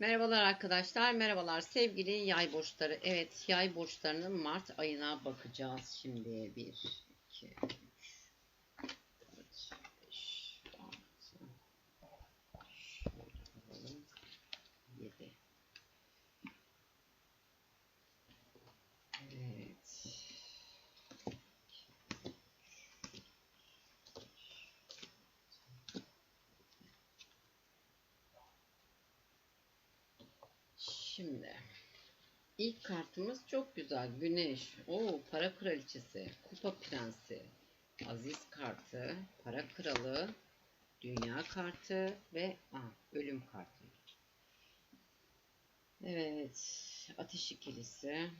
Merhabalar arkadaşlar, merhabalar sevgili yay burçları. Evet, yay burçlarının Mart ayına bakacağız şimdi. 1, 2, ilk kartımız çok güzel. Güneş. Oo, para kraliçesi, kupa prensi, aziz kartı, para kralı, dünya kartı ve ah, ölüm kartı. Evet, ateş ikilisi,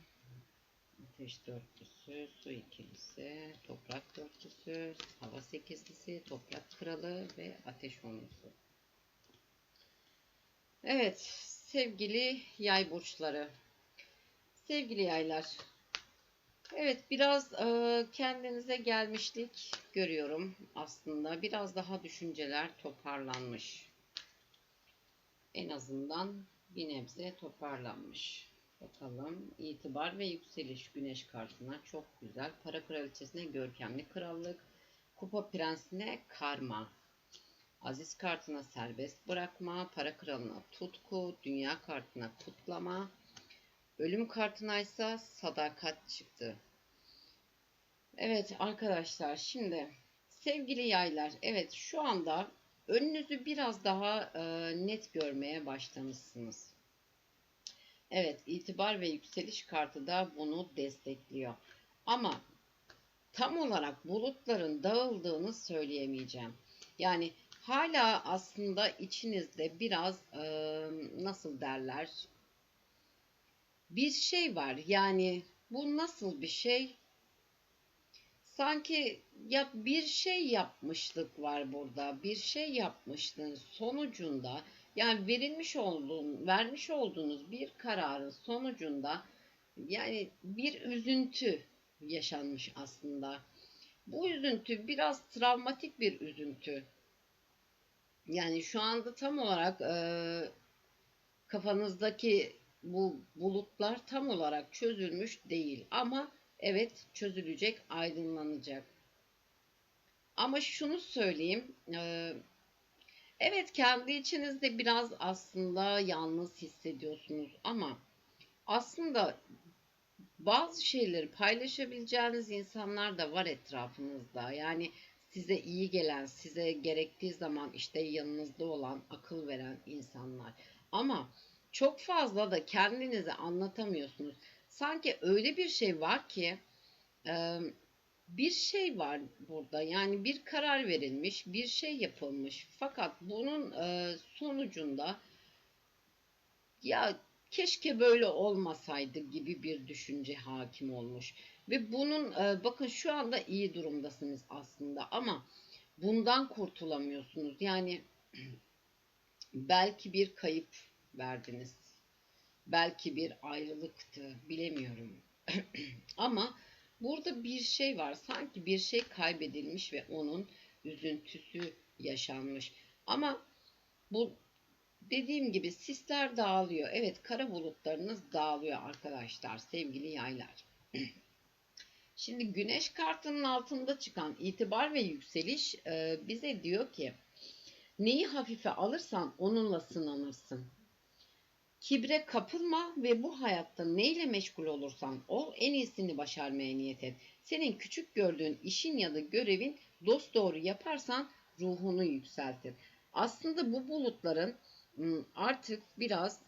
ateş dörtlüsü, su ikilisi, toprak dörtlüsü, hava sekizlisi, toprak kralı ve ateş onlusu. Evet, sevgili yay burçları. Sevgili yaylar. Evet, biraz e, kendinize gelmişlik görüyorum aslında. Biraz daha düşünceler toparlanmış. En azından bir nebze toparlanmış. Bakalım itibar ve yükseliş güneş kartına çok güzel. Para kraliçesine görkemli krallık. Kupa prensine karma. Aziz kartına serbest bırakma, para kralına tutku, dünya kartına kutlama, ölüm kartına ise sadakat çıktı. Evet arkadaşlar şimdi sevgili yaylar evet şu anda önünüzü biraz daha e, net görmeye başlamışsınız. Evet itibar ve yükseliş kartı da bunu destekliyor. Ama tam olarak bulutların dağıldığını söyleyemeyeceğim. Yani hala aslında içinizde biraz e, nasıl derler bir şey var. Yani bu nasıl bir şey? Sanki ya bir şey yapmışlık var burada. Bir şey yapmışlığın sonucunda yani verilmiş olduğun, vermiş olduğunuz bir kararın sonucunda yani bir üzüntü yaşanmış aslında. Bu üzüntü biraz travmatik bir üzüntü. Yani şu anda tam olarak e, kafanızdaki bu bulutlar tam olarak çözülmüş değil. Ama evet çözülecek, aydınlanacak. Ama şunu söyleyeyim. E, evet kendi içinizde biraz aslında yalnız hissediyorsunuz ama aslında bazı şeyleri paylaşabileceğiniz insanlar da var etrafınızda. Yani size iyi gelen, size gerektiği zaman işte yanınızda olan, akıl veren insanlar. Ama çok fazla da kendinizi anlatamıyorsunuz. Sanki öyle bir şey var ki bir şey var burada. Yani bir karar verilmiş, bir şey yapılmış. Fakat bunun sonucunda ya keşke böyle olmasaydı gibi bir düşünce hakim olmuş. Ve bunun bakın şu anda iyi durumdasınız aslında ama bundan kurtulamıyorsunuz. Yani belki bir kayıp verdiniz. Belki bir ayrılıktı. Bilemiyorum. ama burada bir şey var. Sanki bir şey kaybedilmiş ve onun üzüntüsü yaşanmış. Ama bu dediğim gibi sisler dağılıyor. Evet kara bulutlarınız dağılıyor arkadaşlar sevgili yaylar. Şimdi güneş kartının altında çıkan itibar ve yükseliş e, bize diyor ki neyi hafife alırsan onunla sınanırsın. Kibre kapılma ve bu hayatta neyle meşgul olursan ol en iyisini başarmaya niyet et. Senin küçük gördüğün işin ya da görevin dost doğru yaparsan ruhunu yükseltir. Aslında bu bulutların artık biraz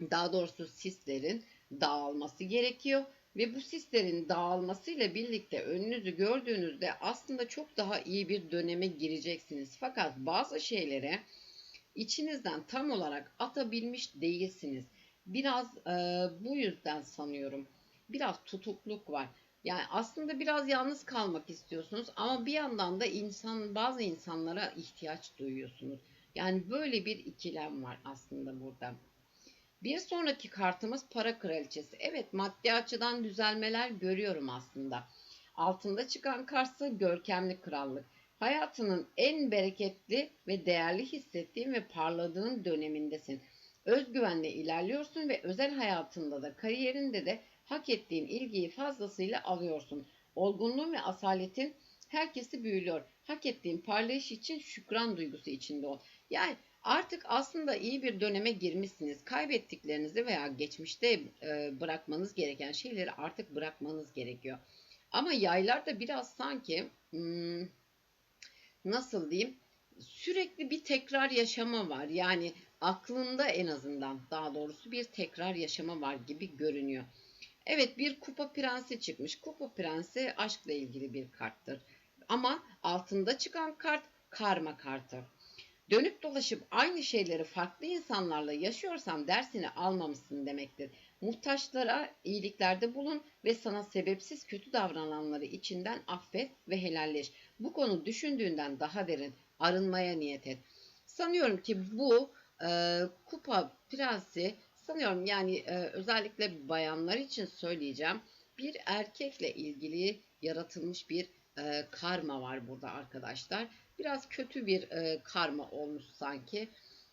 daha doğrusu sislerin dağılması gerekiyor ve bu sislerin dağılmasıyla birlikte önünüzü gördüğünüzde aslında çok daha iyi bir döneme gireceksiniz. Fakat bazı şeylere içinizden tam olarak atabilmiş değilsiniz. Biraz e, bu yüzden sanıyorum biraz tutukluk var. Yani aslında biraz yalnız kalmak istiyorsunuz ama bir yandan da insan bazı insanlara ihtiyaç duyuyorsunuz. Yani böyle bir ikilem var aslında burada. Bir sonraki kartımız para kraliçesi. Evet maddi açıdan düzelmeler görüyorum aslında. Altında çıkan kartsa görkemli krallık. Hayatının en bereketli ve değerli hissettiğin ve parladığın dönemindesin. Özgüvenle ilerliyorsun ve özel hayatında da kariyerinde de hak ettiğin ilgiyi fazlasıyla alıyorsun. Olgunluğun ve asaletin herkesi büyülüyor. Hak ettiğin parlayış için şükran duygusu içinde ol. Yani artık aslında iyi bir döneme girmişsiniz. Kaybettiklerinizi veya geçmişte e, bırakmanız gereken şeyleri artık bırakmanız gerekiyor. Ama yaylarda biraz sanki hmm, nasıl diyeyim sürekli bir tekrar yaşama var. Yani aklında en azından daha doğrusu bir tekrar yaşama var gibi görünüyor. Evet bir kupa prensi çıkmış. Kupa prensi aşkla ilgili bir karttır. Ama altında çıkan kart karma kartı. Dönüp dolaşıp aynı şeyleri farklı insanlarla yaşıyorsan dersini almamışsın demektir. Muhtaçlara iyiliklerde bulun ve sana sebepsiz kötü davrananları içinden affet ve helalleş. Bu konu düşündüğünden daha derin. Arınmaya niyet et. Sanıyorum ki bu e, kupa prensi sanıyorum yani e, özellikle bayanlar için söyleyeceğim bir erkekle ilgili yaratılmış bir e, karma var burada arkadaşlar. Biraz kötü bir e, karma olmuş sanki.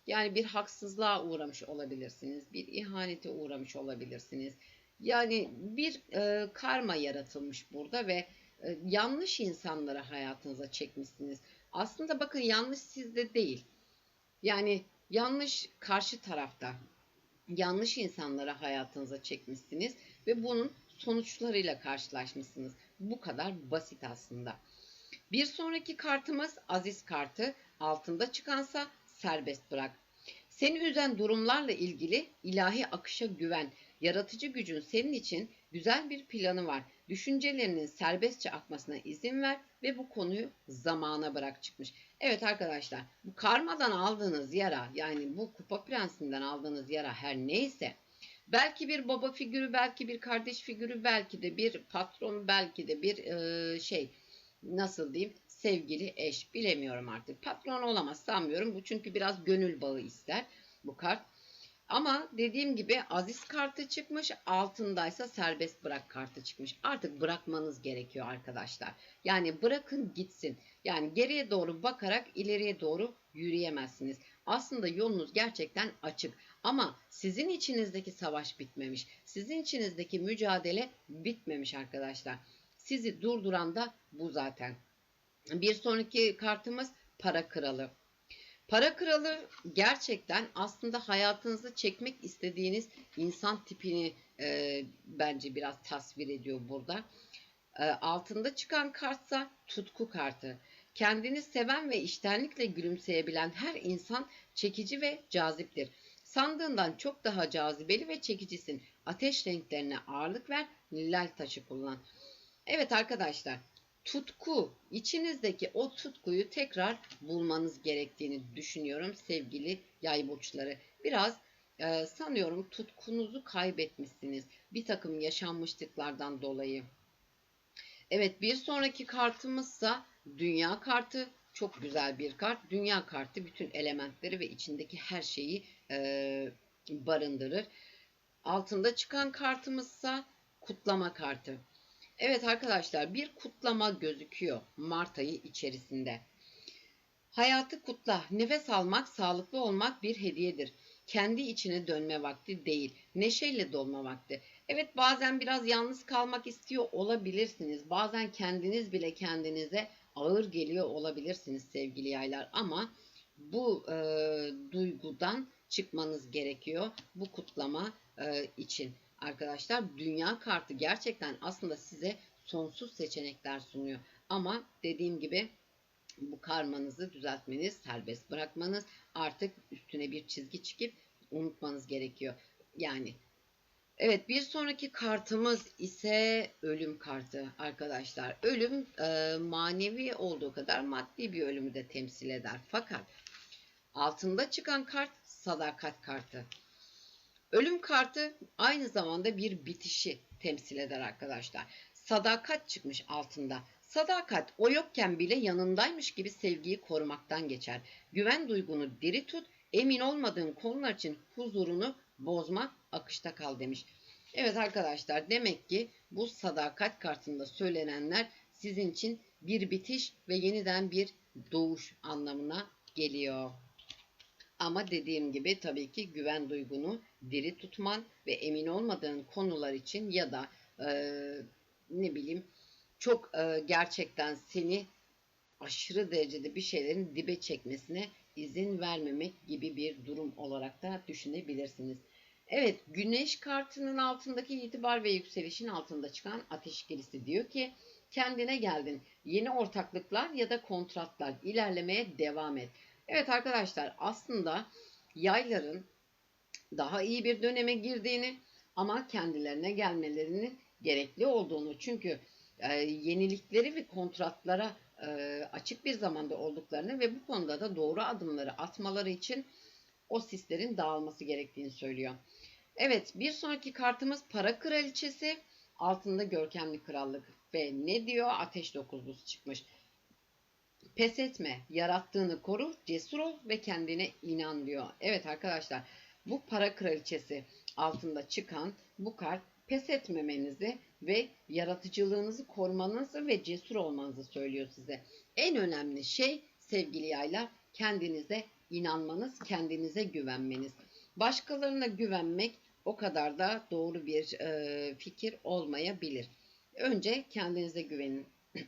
Yani bir haksızlığa uğramış olabilirsiniz. Bir ihanete uğramış olabilirsiniz. Yani bir e, karma yaratılmış burada ve e, yanlış insanları hayatınıza çekmişsiniz. Aslında bakın yanlış sizde değil. Yani yanlış karşı tarafta. Yanlış insanları hayatınıza çekmişsiniz ve bunun sonuçlarıyla karşılaşmışsınız. Bu kadar basit aslında. Bir sonraki kartımız Aziz kartı. Altında çıkansa serbest bırak. Seni üzen durumlarla ilgili ilahi akışa güven. Yaratıcı gücün senin için güzel bir planı var. Düşüncelerinin serbestçe akmasına izin ver ve bu konuyu zamana bırak çıkmış. Evet arkadaşlar bu karmadan aldığınız yara yani bu kupa prensinden aldığınız yara her neyse belki bir baba figürü belki bir kardeş figürü belki de bir patron belki de bir e, şey nasıl diyeyim sevgili eş bilemiyorum artık. Patron olamaz sanmıyorum. Bu çünkü biraz gönül bağı ister bu kart. Ama dediğim gibi aziz kartı çıkmış altındaysa serbest bırak kartı çıkmış. Artık bırakmanız gerekiyor arkadaşlar. Yani bırakın gitsin. Yani geriye doğru bakarak ileriye doğru yürüyemezsiniz. Aslında yolunuz gerçekten açık. Ama sizin içinizdeki savaş bitmemiş. Sizin içinizdeki mücadele bitmemiş arkadaşlar. Sizi durduran da bu zaten. Bir sonraki kartımız para kralı. Para kralı gerçekten aslında hayatınızı çekmek istediğiniz insan tipini e, bence biraz tasvir ediyor burada. E, altında çıkan kartsa tutku kartı. Kendini seven ve iştenlikle gülümseyebilen her insan çekici ve caziptir. Sandığından çok daha cazibeli ve çekicisin. Ateş renklerine ağırlık ver, lilal taşı kullan. Evet arkadaşlar, tutku, içinizdeki o tutkuyu tekrar bulmanız gerektiğini düşünüyorum sevgili yay burçları. Biraz e, sanıyorum tutkunuzu kaybetmişsiniz bir takım yaşanmışlıklardan dolayı. Evet bir sonraki kartımızsa dünya kartı. Çok güzel bir kart. Dünya kartı bütün elementleri ve içindeki her şeyi e, barındırır. Altında çıkan kartımızsa kutlama kartı. Evet arkadaşlar bir kutlama gözüküyor Mart ayı içerisinde. Hayatı kutla. Nefes almak, sağlıklı olmak bir hediyedir. Kendi içine dönme vakti değil, neşeyle dolma vakti. Evet bazen biraz yalnız kalmak istiyor olabilirsiniz. Bazen kendiniz bile kendinize ağır geliyor olabilirsiniz sevgili yaylar ama bu e, duygudan çıkmanız gerekiyor bu kutlama e, için arkadaşlar dünya kartı gerçekten aslında size sonsuz seçenekler sunuyor. Ama dediğim gibi bu karmanızı düzeltmeniz, serbest bırakmanız, artık üstüne bir çizgi çıkıp unutmanız gerekiyor. Yani Evet bir sonraki kartımız ise ölüm kartı arkadaşlar. Ölüm e, manevi olduğu kadar maddi bir ölümü de temsil eder. Fakat altında çıkan kart sadakat kartı. Ölüm kartı aynı zamanda bir bitişi temsil eder arkadaşlar. Sadakat çıkmış altında. Sadakat o yokken bile yanındaymış gibi sevgiyi korumaktan geçer. Güven duygunu diri tut, emin olmadığın konular için huzurunu bozma, akışta kal demiş. Evet arkadaşlar demek ki bu sadakat kartında söylenenler sizin için bir bitiş ve yeniden bir doğuş anlamına geliyor. Ama dediğim gibi tabii ki güven duygunu diri tutman ve emin olmadığın konular için ya da e, ne bileyim çok e, gerçekten seni aşırı derecede bir şeylerin dibe çekmesine izin vermemek gibi bir durum olarak da düşünebilirsiniz. Evet, Güneş kartının altındaki itibar ve yükselişin altında çıkan ateş ikilisi diyor ki kendine geldin. Yeni ortaklıklar ya da kontratlar ilerlemeye devam et. Evet arkadaşlar aslında yayların daha iyi bir döneme girdiğini ama kendilerine gelmelerinin gerekli olduğunu çünkü e, yenilikleri ve kontratlara e, açık bir zamanda olduklarını ve bu konuda da doğru adımları atmaları için o sislerin dağılması gerektiğini söylüyor. Evet bir sonraki kartımız para kraliçesi altında görkemli krallık ve ne diyor ateş dokuzlusu çıkmış. Pes etme, yarattığını koru, cesur ol ve kendine inan diyor. Evet arkadaşlar bu para kraliçesi altında çıkan bu kart pes etmemenizi ve yaratıcılığınızı korumanızı ve cesur olmanızı söylüyor size. En önemli şey sevgili yaylar kendinize inanmanız, kendinize güvenmeniz. Başkalarına güvenmek o kadar da doğru bir e, fikir olmayabilir. Önce kendinize güvenin.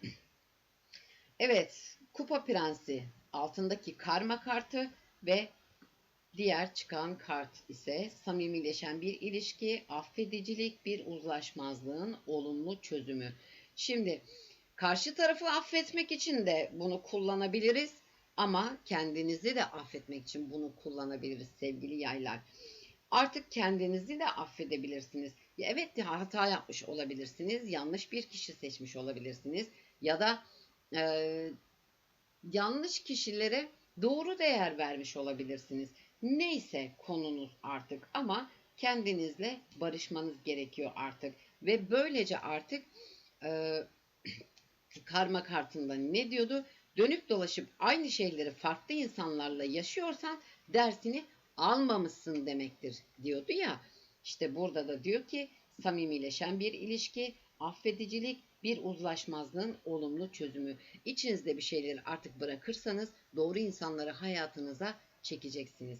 evet, Kupa Prensi altındaki karma kartı ve diğer çıkan kart ise samimileşen bir ilişki, affedicilik, bir uzlaşmazlığın olumlu çözümü. Şimdi karşı tarafı affetmek için de bunu kullanabiliriz ama kendinizi de affetmek için bunu kullanabiliriz sevgili yaylar. Artık kendinizi de affedebilirsiniz. Evet hata yapmış olabilirsiniz, yanlış bir kişi seçmiş olabilirsiniz ya da e, yanlış kişilere doğru değer vermiş olabilirsiniz. Neyse konunuz artık ama kendinizle barışmanız gerekiyor artık ve böylece artık e, karma kartında ne diyordu? Dönüp dolaşıp aynı şeyleri farklı insanlarla yaşıyorsan dersini almamışsın demektir diyordu ya. İşte burada da diyor ki samimileşen bir ilişki, affedicilik, bir uzlaşmazlığın olumlu çözümü. İçinizde bir şeyleri artık bırakırsanız doğru insanları hayatınıza çekeceksiniz.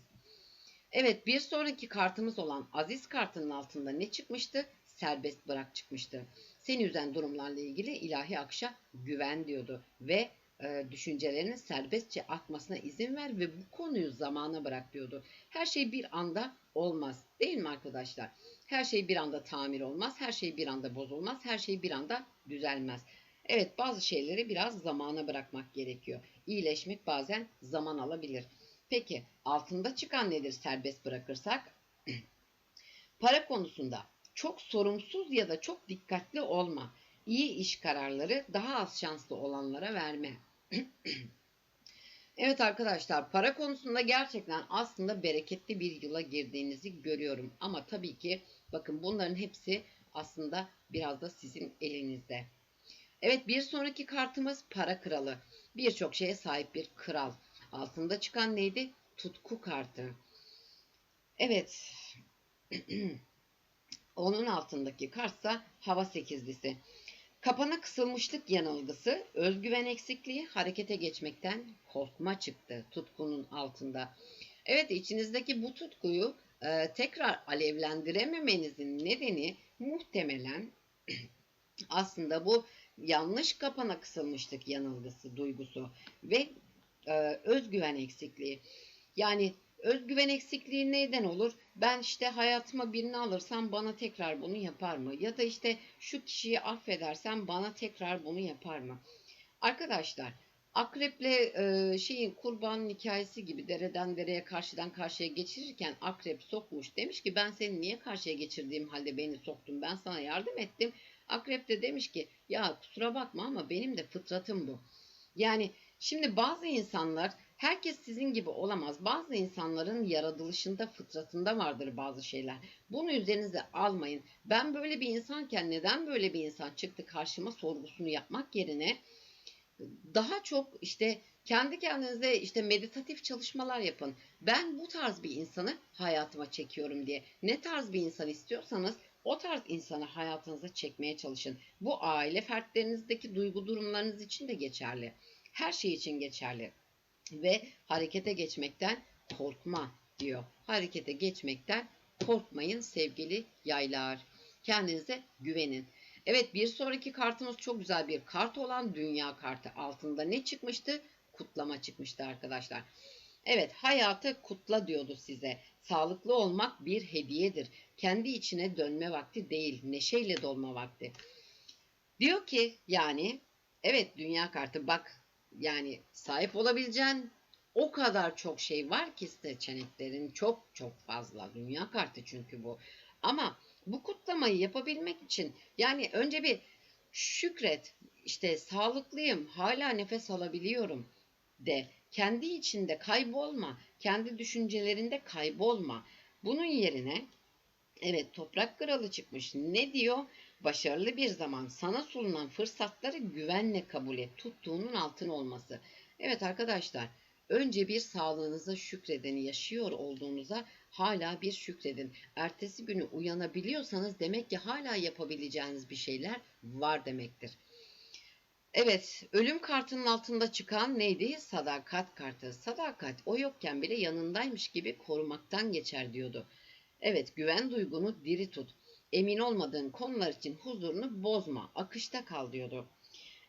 Evet bir sonraki kartımız olan Aziz kartının altında ne çıkmıştı? Serbest bırak çıkmıştı. Seni üzen durumlarla ilgili ilahi akışa güven diyordu ve e, düşüncelerinin serbestçe akmasına izin ver ve bu konuyu zamana bırak diyordu. Her şey bir anda olmaz değil mi arkadaşlar? Her şey bir anda tamir olmaz, her şey bir anda bozulmaz, her şey bir anda düzelmez. Evet bazı şeyleri biraz zamana bırakmak gerekiyor. İyileşmek bazen zaman alabilir. Peki altında çıkan nedir serbest bırakırsak? Para konusunda çok sorumsuz ya da çok dikkatli olma. İyi iş kararları daha az şanslı olanlara verme. evet arkadaşlar para konusunda gerçekten aslında bereketli bir yıla girdiğinizi görüyorum. Ama tabii ki bakın bunların hepsi aslında biraz da sizin elinizde. Evet bir sonraki kartımız para kralı. Birçok şeye sahip bir kral. Altında çıkan neydi? Tutku kartı. Evet. Onun altındaki kartsa hava sekizlisi. Kapana kısılmışlık yanılgısı, özgüven eksikliği, harekete geçmekten korkma çıktı tutkunun altında. Evet içinizdeki bu tutkuyu e, tekrar alevlendirememenizin nedeni muhtemelen aslında bu yanlış kapana kısılmışlık yanılgısı duygusu ve e, özgüven eksikliği. Yani özgüven eksikliği neyden olur? Ben işte hayatıma birini alırsam bana tekrar bunu yapar mı? Ya da işte şu kişiyi affedersem bana tekrar bunu yapar mı? Arkadaşlar akreple e, şeyin kurbanın hikayesi gibi dereden dereye karşıdan karşıya geçirirken akrep sokmuş. Demiş ki ben seni niye karşıya geçirdiğim halde beni soktun ben sana yardım ettim. Akrep de demiş ki ya kusura bakma ama benim de fıtratım bu. Yani şimdi bazı insanlar herkes sizin gibi olamaz. Bazı insanların yaratılışında fıtratında vardır bazı şeyler. Bunu üzerinize almayın. Ben böyle bir insanken neden böyle bir insan çıktı karşıma sorgusunu yapmak yerine daha çok işte kendi kendinize işte meditatif çalışmalar yapın. Ben bu tarz bir insanı hayatıma çekiyorum diye. Ne tarz bir insan istiyorsanız o tarz insanı hayatınıza çekmeye çalışın. Bu aile fertlerinizdeki duygu durumlarınız için de geçerli. Her şey için geçerli. Ve harekete geçmekten korkma diyor. Harekete geçmekten korkmayın sevgili yaylar. Kendinize güvenin. Evet bir sonraki kartımız çok güzel bir kart olan dünya kartı. Altında ne çıkmıştı? Kutlama çıkmıştı arkadaşlar. Evet hayatı kutla diyordu size. Sağlıklı olmak bir hediyedir. Kendi içine dönme vakti değil, neşeyle dolma vakti. Diyor ki yani evet dünya kartı bak yani sahip olabileceğin o kadar çok şey var ki seçeneklerin çok çok fazla. Dünya kartı çünkü bu. Ama bu kutlamayı yapabilmek için yani önce bir şükret işte sağlıklıyım hala nefes alabiliyorum de kendi içinde kaybolma kendi düşüncelerinde kaybolma. Bunun yerine evet toprak kralı çıkmış ne diyor? Başarılı bir zaman sana sunulan fırsatları güvenle kabul et tuttuğunun altın olması. Evet arkadaşlar önce bir sağlığınıza şükredeni yaşıyor olduğunuza hala bir şükredin. Ertesi günü uyanabiliyorsanız demek ki hala yapabileceğiniz bir şeyler var demektir. Evet, ölüm kartının altında çıkan neydi? Sadakat kartı. Sadakat o yokken bile yanındaymış gibi korumaktan geçer diyordu. Evet, güven duygunu diri tut. Emin olmadığın konular için huzurunu bozma, akışta kal diyordu.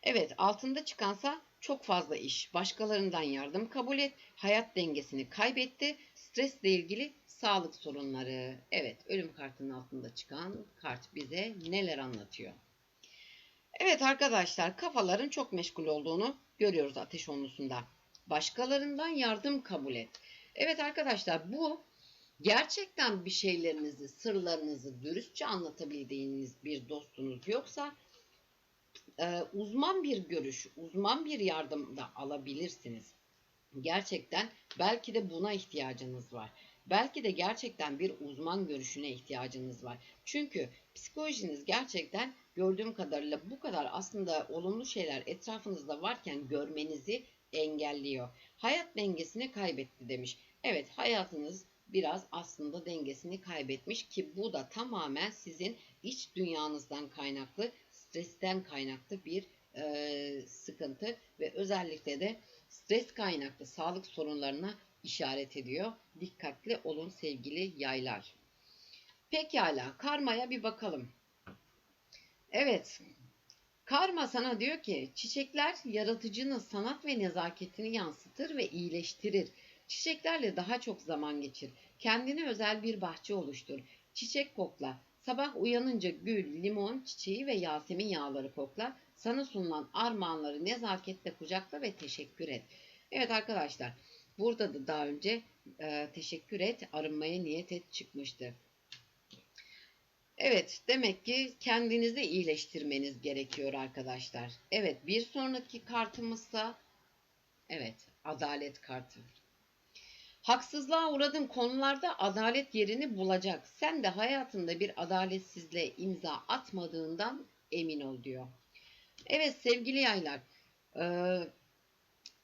Evet, altında çıkansa çok fazla iş, başkalarından yardım kabul et, hayat dengesini kaybetti, stresle ilgili sağlık sorunları. Evet, ölüm kartının altında çıkan kart bize neler anlatıyor? Evet arkadaşlar, kafaların çok meşgul olduğunu görüyoruz ateş onlusunda. Başkalarından yardım kabul et. Evet arkadaşlar, bu gerçekten bir şeylerinizi, sırlarınızı dürüstçe anlatabildiğiniz bir dostunuz yoksa e, uzman bir görüş, uzman bir yardım da alabilirsiniz. Gerçekten belki de buna ihtiyacınız var. Belki de gerçekten bir uzman görüşüne ihtiyacınız var. Çünkü psikolojiniz gerçekten gördüğüm kadarıyla bu kadar aslında olumlu şeyler etrafınızda varken görmenizi engelliyor. Hayat dengesini kaybetti demiş. Evet hayatınız biraz aslında dengesini kaybetmiş ki bu da tamamen sizin iç dünyanızdan kaynaklı, stresten kaynaklı bir e, sıkıntı ve özellikle de stres kaynaklı sağlık sorunlarına işaret ediyor. Dikkatli olun sevgili yaylar. Pekala karmaya bir bakalım. Evet karma sana diyor ki çiçekler yaratıcının sanat ve nezaketini yansıtır ve iyileştirir. Çiçeklerle daha çok zaman geçir. Kendine özel bir bahçe oluştur. Çiçek kokla. Sabah uyanınca gül, limon, çiçeği ve yasemin yağları kokla. Sana sunulan armağanları nezaketle kucakla ve teşekkür et. Evet arkadaşlar burada da daha önce e, teşekkür et, arınmaya niyet et çıkmıştı. Evet demek ki kendinizi iyileştirmeniz gerekiyor arkadaşlar. Evet bir sonraki kartımızsa evet adalet kartı. Haksızlığa uğradığın konularda adalet yerini bulacak. Sen de hayatında bir adaletsizliğe imza atmadığından emin ol diyor. Evet sevgili yaylar, e,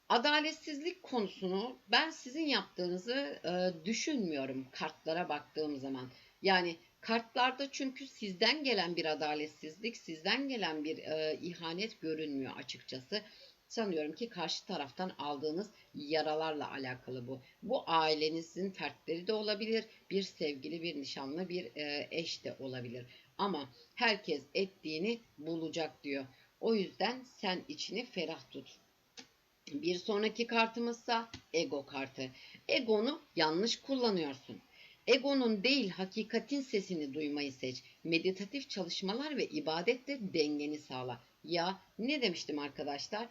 adaletsizlik konusunu ben sizin yaptığınızı e, düşünmüyorum kartlara baktığım zaman. Yani kartlarda çünkü sizden gelen bir adaletsizlik, sizden gelen bir e, ihanet görünmüyor açıkçası. Sanıyorum ki karşı taraftan aldığınız yaralarla alakalı bu. Bu ailenizin fertleri de olabilir, bir sevgili, bir nişanlı, bir e, eş de olabilir. Ama herkes ettiğini bulacak diyor. O yüzden sen içini ferah tut. Bir sonraki kartımızsa ego kartı. Egonu yanlış kullanıyorsun. Egonun değil hakikatin sesini duymayı seç. Meditatif çalışmalar ve ibadetle dengeni sağla. Ya ne demiştim arkadaşlar?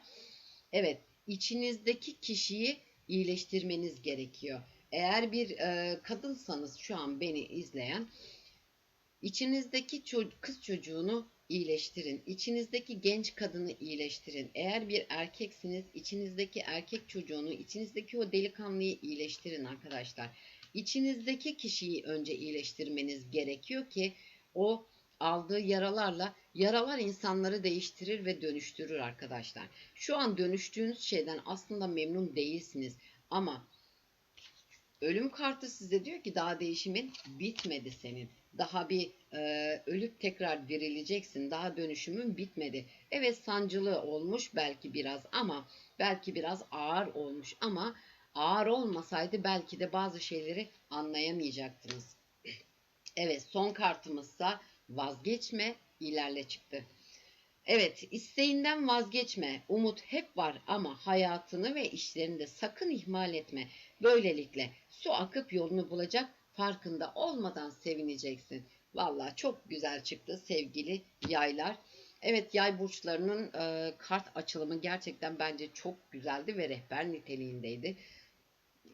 Evet içinizdeki kişiyi iyileştirmeniz gerekiyor. Eğer bir e, kadınsanız şu an beni izleyen içinizdeki ço- kız çocuğunu iyileştirin. İçinizdeki genç kadını iyileştirin. Eğer bir erkeksiniz içinizdeki erkek çocuğunu, içinizdeki o delikanlıyı iyileştirin arkadaşlar. İçinizdeki kişiyi önce iyileştirmeniz gerekiyor ki o aldığı yaralarla yaralar insanları değiştirir ve dönüştürür arkadaşlar. Şu an dönüştüğünüz şeyden aslında memnun değilsiniz ama ölüm kartı size diyor ki daha değişimin bitmedi senin. Daha bir e, ölüp tekrar dirileceksin. Daha dönüşümün bitmedi. Evet sancılı olmuş belki biraz ama belki biraz ağır olmuş ama ağır olmasaydı belki de bazı şeyleri anlayamayacaktınız. Evet son kartımızsa vazgeçme ilerle çıktı. Evet isteğinden vazgeçme. Umut hep var ama hayatını ve işlerini de sakın ihmal etme. Böylelikle su akıp yolunu bulacak farkında olmadan sevineceksin. Valla çok güzel çıktı sevgili yaylar. Evet yay burçlarının e, kart açılımı gerçekten bence çok güzeldi ve rehber niteliğindeydi.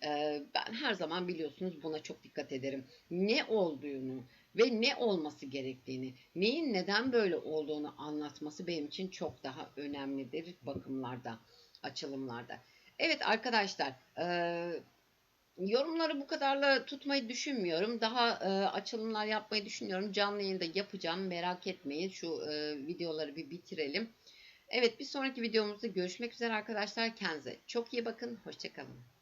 E, ben her zaman biliyorsunuz buna çok dikkat ederim. Ne olduğunu ve ne olması gerektiğini, neyin neden böyle olduğunu anlatması benim için çok daha önemlidir bakımlarda, açılımlarda. Evet arkadaşlar, e, yorumları bu kadarla tutmayı düşünmüyorum. Daha e, açılımlar yapmayı düşünüyorum. Canlı yayında yapacağım. Merak etmeyin. Şu e, videoları bir bitirelim. Evet bir sonraki videomuzda görüşmek üzere arkadaşlar. Kendinize çok iyi bakın. Hoşçakalın.